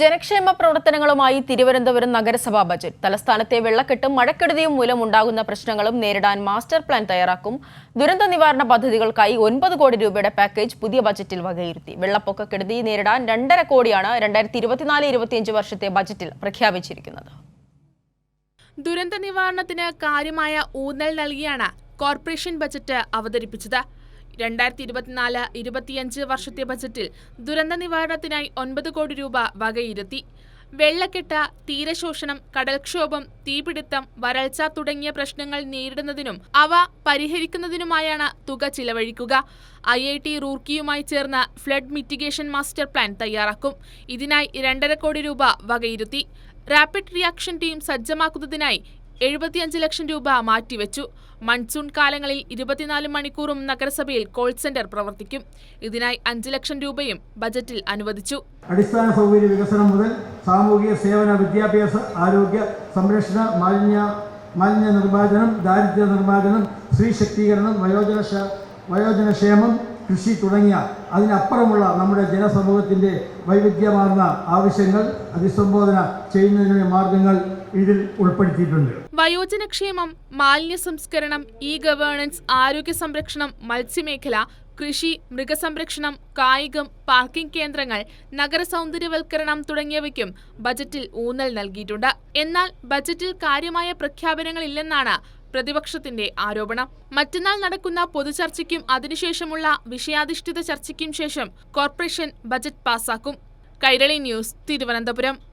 ജനക്ഷേമ പ്രവർത്തനങ്ങളുമായി തിരുവനന്തപുരം നഗരസഭാ ബജറ്റ്. തലസ്ഥാനത്തെ വെള്ളക്കെട്ടും മഴക്കെടുതിയും മൂലം ഉണ്ടാകുന്ന പ്രശ്നങ്ങളും നേരിടാൻ മാസ്റ്റർ പ്ലാൻ തയ്യാറാക്കും. ദുരന്ത നിവാരണ പദ്ധതികൾക്കായി ഒൻപത് കോടി രൂപയുടെ പാക്കേജ് പുതിയ ബജറ്റിൽ വകയിരുത്തി. വെള്ളപ്പൊക്ക കെടുതി നേരിടാൻ രണ്ടര കോടിയാണ് രണ്ടായിരത്തി ഇരുപത്തിനാല് ഇരുപത്തിയഞ്ച് വർഷത്തെ ബജറ്റിൽ പ്രഖ്യാപിച്ചിരിക്കുന്നത്. ദുരന്ത നിവാരണത്തിന് കാര്യമായ ഊന്നൽ നൽകിയാണ് കോർപ്പറേഷൻ ബജറ്റ് അവതരിപ്പിച്ചത്. രണ്ടായിരത്തി ഇരുപത്തിനാല് ഇരുപത്തിയഞ്ച് വർഷത്തെ ബജറ്റിൽ ദുരന്ത നിവാരണത്തിനായി ഒൻപത് കോടി രൂപ വകയിരുത്തി. വെള്ളക്കെട്ട് തീരശോഷണം കടൽക്ഷോഭം തീപിടുത്തം വരൾച്ച തുടങ്ങിയ പ്രശ്നങ്ങൾ നേരിടുന്നതിനും അവ പരിഹരിക്കുന്നതിനുമായാണ് തുക ചിലവഴിക്കുക. ഐ ഐ ടി റൂർക്കിയുമായി ചേർന്ന് ഫ്ലഡ് മിറ്റിഗേഷൻ മാസ്റ്റർ പ്ലാൻ തയ്യാറാക്കും. ഇതിനായി രണ്ടര കോടി രൂപ വകയിരുത്തി. റാപ്പിഡ് റിയാക്ഷൻ ടീം സജ്ജമാക്കുന്നതിനായി എഴുപത്തിയഞ്ച് ലക്ഷം രൂപ മാറ്റിവെച്ചു. മൺസൂൺ കാലങ്ങളിൽ ഇരുപത്തിനാല് മണിക്കൂറും നഗരസഭയിൽ കോൾ സെന്റർ പ്രവർത്തിക്കും. ഇതിനായി അഞ്ച് ലക്ഷം രൂപയും ബജറ്റിൽ അനുവദിച്ചു. അടിസ്ഥാന സൗകര്യ വികസനം മുതൽ സാമൂഹിക സേവന വിദ്യാഭ്യാസ ആരോഗ്യ സംരക്ഷണ മാലിന്യ മാലിന്യ നിർമാർജനം ദാരിദ്ര്യ നിർമാർജനം സ്ത്രീ ശക്തീകരണം വയോജന ക്ഷ- വയോജനക്ഷേമം കൃഷി തുടങ്ങിയ അതിനപ്പുറമുള്ള നമ്മുടെ ജനസമൂഹത്തിന്റെ വൈവിധ്യമാർന്ന ആവശ്യങ്ങൾ അഭിസംബോധന ചെയ്യുന്നതിനുള്ള മാർഗങ്ങൾ ഇതിൽ ഉൾപ്പെടുത്തിയിട്ടുണ്ട്. വയോജനക്ഷേമം മാലിന്യ സംസ്കരണം ഇ ഗവേണൻസ് ആരോഗ്യ സംരക്ഷണം മത്സ്യമേഖല കൃഷി മൃഗസംരക്ഷണം കായികം പാർക്കിംഗ് കേന്ദ്രങ്ങൾ നഗര സൗന്ദര്യവൽക്കരണം തുടങ്ങിയവയ്ക്കും ബജറ്റിൽ ഊന്നൽ നൽകിയിട്ടുണ്ട്. എന്നാൽ ബജറ്റിൽ കാര്യമായ പ്രഖ്യാപനങ്ങളില്ലെന്നാണ് പ്രതിപക്ഷത്തിന്റെ ആരോപണം. മറ്റന്നാൾ നടക്കുന്ന പൊതുചർച്ചയ്ക്കും അതിനുശേഷമുള്ള വിഷയാധിഷ്ഠിത ചർച്ചയ്ക്കും ശേഷം കോർപ്പറേഷൻ ബജറ്റ് പാസാക്കും. കൈരളി ന്യൂസ് തിരുവനന്തപുരം.